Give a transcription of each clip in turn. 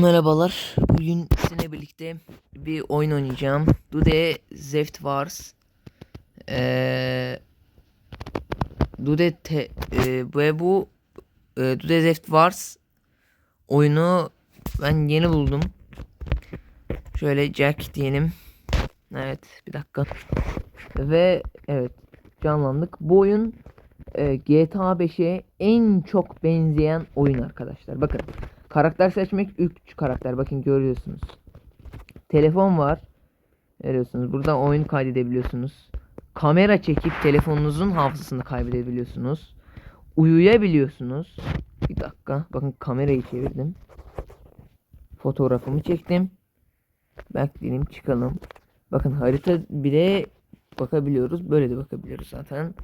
Merhabalar. Bugün sizinle birlikte bir oyun oynayacağım. Dude Zeft Wars. Ee, Dude te, e, ve bu e, Dude Zeft Wars oyunu ben yeni buldum. Şöyle Jack diyelim. Evet bir dakika. Ve evet canlandık. Bu oyun e, GTA 5'e en çok benzeyen oyun arkadaşlar. Bakın karakter seçmek 3 karakter. Bakın görüyorsunuz. Telefon var. Görüyorsunuz. Burada oyun kaydedebiliyorsunuz. Kamera çekip telefonunuzun hafızasını kaybedebiliyorsunuz. Uyuyabiliyorsunuz. Bir dakika. Bakın kamerayı çevirdim. Fotoğrafımı çektim. Bekleyelim çıkalım. Bakın harita bile bakabiliyoruz. Böyle de bakabiliyoruz zaten.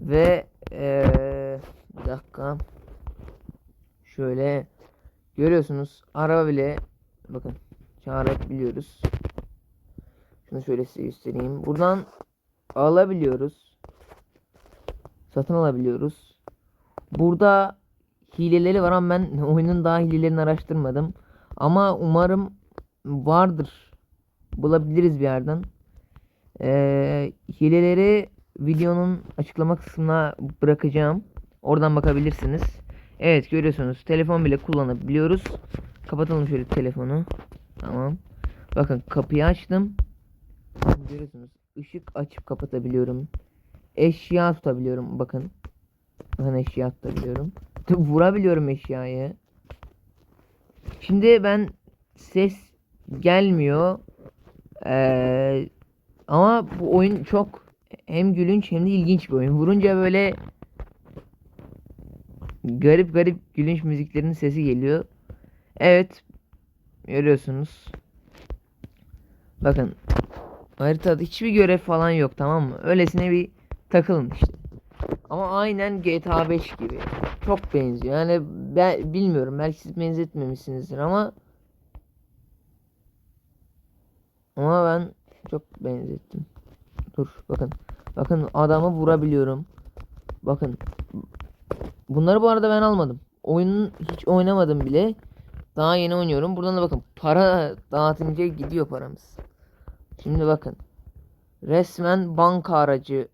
Ve eee bir dakika. Şöyle görüyorsunuz araba bile bakın çağırabiliyoruz. Şunu şöyle size göstereyim. Buradan alabiliyoruz. Satın alabiliyoruz. Burada hileleri var ama ben oyunun daha hilelerini araştırmadım. Ama umarım vardır. Bulabiliriz bir yerden. Ee, hileleri videonun açıklama kısmına bırakacağım. Oradan bakabilirsiniz. Evet görüyorsunuz telefon bile kullanabiliyoruz. Kapatalım şöyle telefonu. Tamam. Bakın kapıyı açtım. Görüyorsunuz ışık açıp kapatabiliyorum. Eşya tutabiliyorum bakın. Bakın eşya tutabiliyorum. Vurabiliyorum eşyayı. Şimdi ben ses gelmiyor. Ee, ama bu oyun çok hem gülünç hem de ilginç bir oyun. Vurunca böyle garip garip gülünç müziklerin sesi geliyor. Evet. Görüyorsunuz. Bakın. Haritada hiçbir görev falan yok tamam mı? Öylesine bir takılın işte. Ama aynen GTA 5 gibi. Çok benziyor. Yani ben bilmiyorum belki siz benzetmemişsinizdir ama ama ben çok benzettim. Dur bakın. Bakın adamı vurabiliyorum. Bakın. Bunları bu arada ben almadım. Oyunun hiç oynamadım bile. Daha yeni oynuyorum. Buradan da bakın para dağıtınca gidiyor paramız. Şimdi bakın. Resmen banka aracı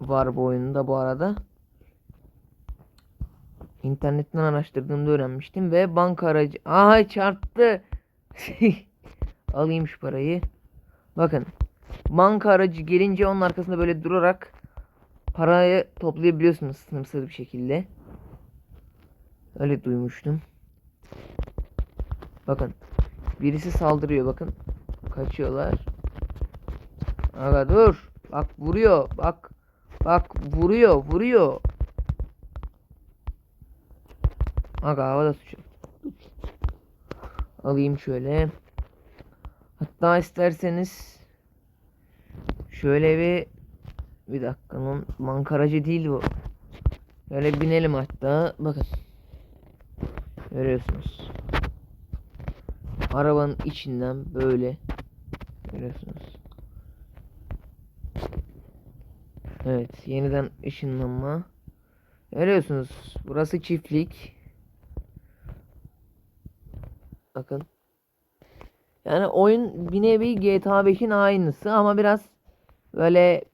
var bu oyunda bu arada. İnternetten araştırdığımda öğrenmiştim ve banka aracı. Aha çarptı. Alayım şu parayı. Bakın. Banka aracı gelince onun arkasında böyle durarak parayı toplayabiliyorsunuz sınırsız bir şekilde. Öyle duymuştum. Bakın. Birisi saldırıyor bakın. Kaçıyorlar. Aga dur. Bak vuruyor. Bak. Bak vuruyor. Vuruyor. Aga havada suçu. Alayım şöyle. Hatta isterseniz şöyle bir bir dakika lan mankaracı değil bu. Böyle binelim hatta. Bakın. Görüyorsunuz. Arabanın içinden böyle görüyorsunuz. Evet, yeniden ışınlanma. Görüyorsunuz. Burası çiftlik. Bakın. Yani oyun bir nevi GTA 5'in aynısı ama biraz böyle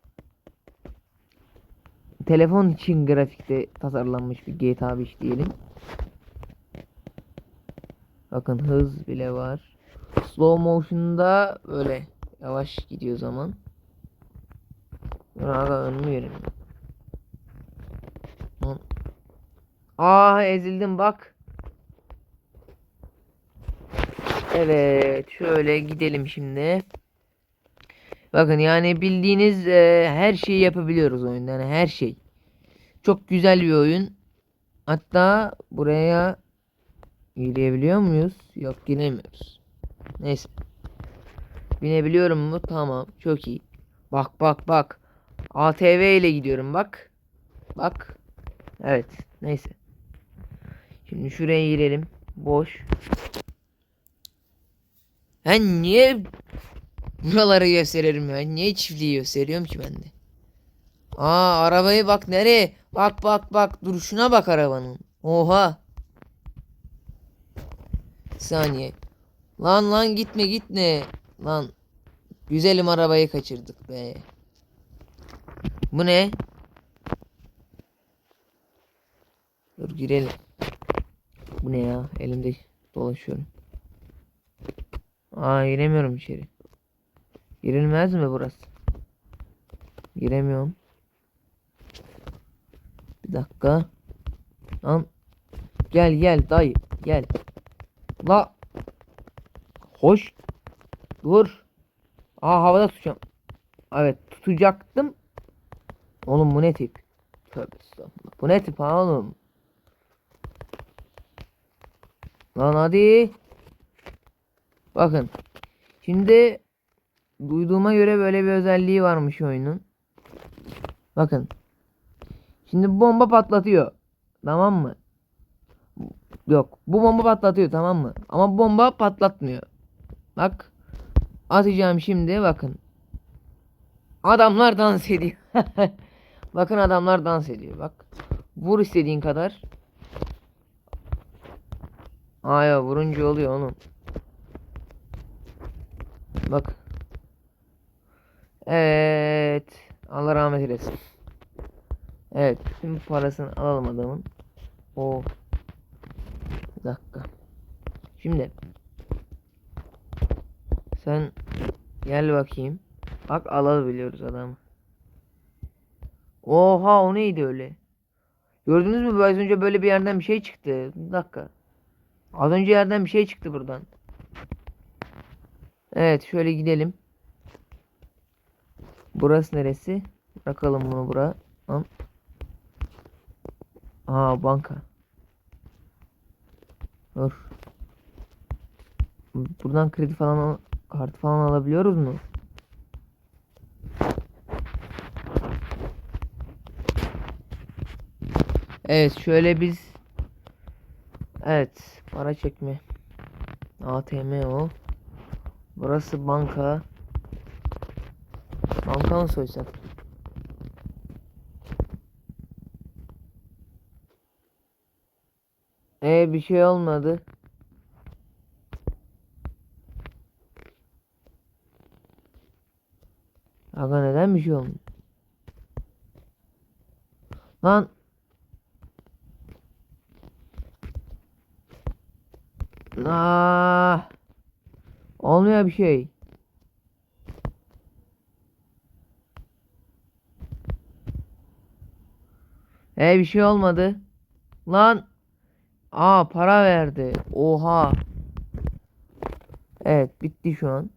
telefon için grafikte tasarlanmış bir GTA 5 diyelim. Bakın hız bile var. Slow motion'da böyle yavaş gidiyor zaman. Aga önümü. Aa ezildim bak. Evet şöyle gidelim şimdi. Bakın yani bildiğiniz e, her şeyi yapabiliyoruz oyunda. Yani her şey. Çok güzel bir oyun. Hatta buraya girebiliyor muyuz? Yok giremiyoruz. Neyse. Binebiliyorum mu? Tamam. Çok iyi. Bak bak bak. ATV ile gidiyorum bak. Bak. Evet. Neyse. Şimdi şuraya girelim. Boş. Ben niye buraları gösteririm ya? Niye çiftliği gösteriyorum ki ben de? Aa arabayı bak nereye? Bak bak bak duruşuna bak arabanın. Oha. Saniye. Lan lan gitme gitme. Lan. Güzelim arabayı kaçırdık be. Bu ne? Dur girelim. Bu ne ya? Elimde dolaşıyorum. Aa giremiyorum içeri. Girilmez mi burası? Giremiyorum. Bir dakika. Lan. Gel gel dayı gel. La. Hoş. Dur. Aa havada tutacağım. Evet tutacaktım. Oğlum bu ne tip? Tövbe estağfurullah. Bu ne tip ha oğlum? Lan hadi. Bakın. Şimdi duyduğuma göre böyle bir özelliği varmış oyunun. Bakın. Şimdi bomba patlatıyor. Tamam mı? Yok. Bu bomba patlatıyor tamam mı? Ama bomba patlatmıyor. Bak. Atacağım şimdi bakın. Adamlar dans ediyor. bakın adamlar dans ediyor bak. Vur istediğin kadar. Aa ya vurunca oluyor oğlum. Bak. Evet. Allah rahmet eylesin. Evet. Tüm parasını alalım adamın. O. Bir dakika. Şimdi. Sen gel bakayım. Bak alabiliyoruz adamı. Oha o neydi öyle? Gördünüz mü az önce böyle bir yerden bir şey çıktı. Bir dakika. Az önce yerden bir şey çıktı buradan. Evet şöyle gidelim. Burası neresi? Bırakalım bunu bura. Lan. Aa banka. Dur. Buradan kredi falan al kartı falan alabiliyoruz mu? Evet şöyle biz Evet para çekme ATM o Burası banka Banka mı soysak? Ee bir şey olmadı. Aga neden bir şey olmuyor? Lan Aa, olmuyor bir şey. E bir şey olmadı. Lan. Aa para verdi. Oha. Evet bitti şu an.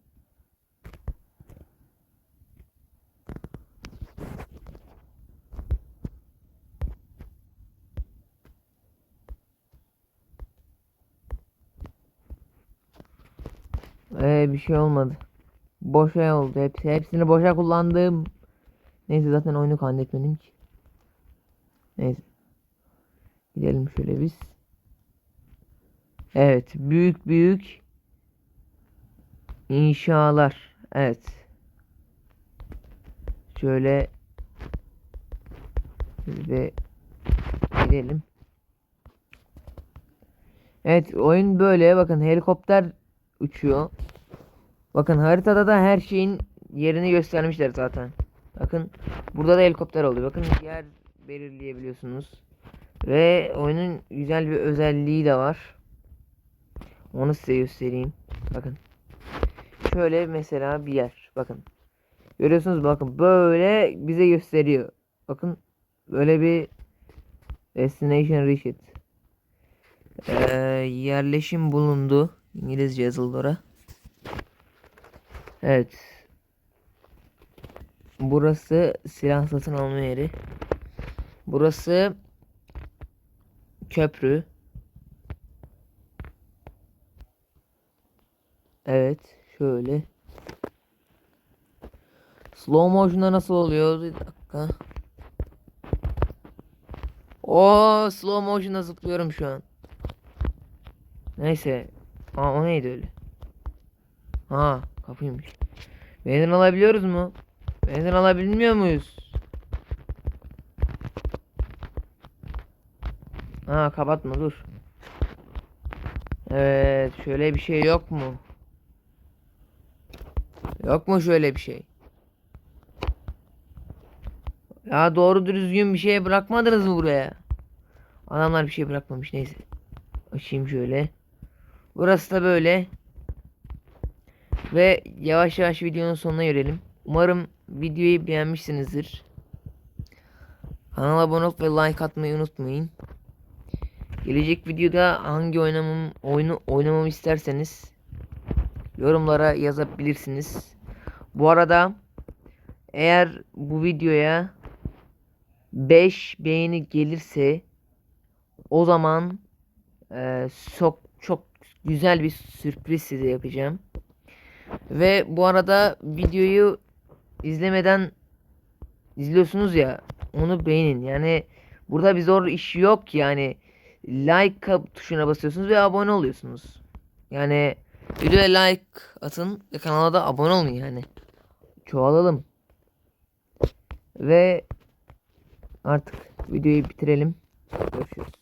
Ee, bir şey olmadı. Boşa oldu. Hepsi, hepsini boşa kullandım. Neyse zaten oyunu kaydetmedim ki. Neyse. Gidelim şöyle biz. Evet. Büyük büyük inşalar. Evet. Şöyle ve gidelim. Evet oyun böyle bakın helikopter uçuyor. Bakın haritada da her şeyin yerini göstermişler zaten. Bakın burada da helikopter oluyor. Bakın yer belirleyebiliyorsunuz. Ve oyunun güzel bir özelliği de var. Onu size göstereyim. Bakın. Şöyle mesela bir yer. Bakın. Görüyorsunuz bakın böyle bize gösteriyor. Bakın böyle bir destination reached. Ee, yerleşim bulundu. İngilizce yazıldı oraya. Evet. Burası silah satın alma yeri. Burası köprü. Evet, şöyle. Slow motion'da nasıl oluyor? Bir dakika. Oo, slow motion'da zıplıyorum şu an. Neyse. Aa o neydi öyle? Ha, kapıymış. Benzin alabiliyoruz mu? Benzin alabilmiyor muyuz? Ha kapatma dur. Evet şöyle bir şey yok mu? Yok mu şöyle bir şey? Ya doğru düzgün bir şey bırakmadınız mı buraya? Adamlar bir şey bırakmamış neyse. Açayım şöyle. Burası da böyle. Ve yavaş yavaş videonun sonuna görelim. Umarım videoyu beğenmişsinizdir. Kanala abone olup ve like atmayı unutmayın. Gelecek videoda hangi oynamam oyunu oynamamı isterseniz yorumlara yazabilirsiniz. Bu arada eğer bu videoya 5 beğeni gelirse o zaman eee, çok çok güzel bir sürpriz size yapacağım. Ve bu arada videoyu izlemeden izliyorsunuz ya onu beğenin. Yani burada bir zor iş yok yani. Like tuşuna basıyorsunuz ve abone oluyorsunuz. Yani videoya like atın ve kanala da abone olun yani. Çoğalalım. Ve artık videoyu bitirelim. Görüşürüz.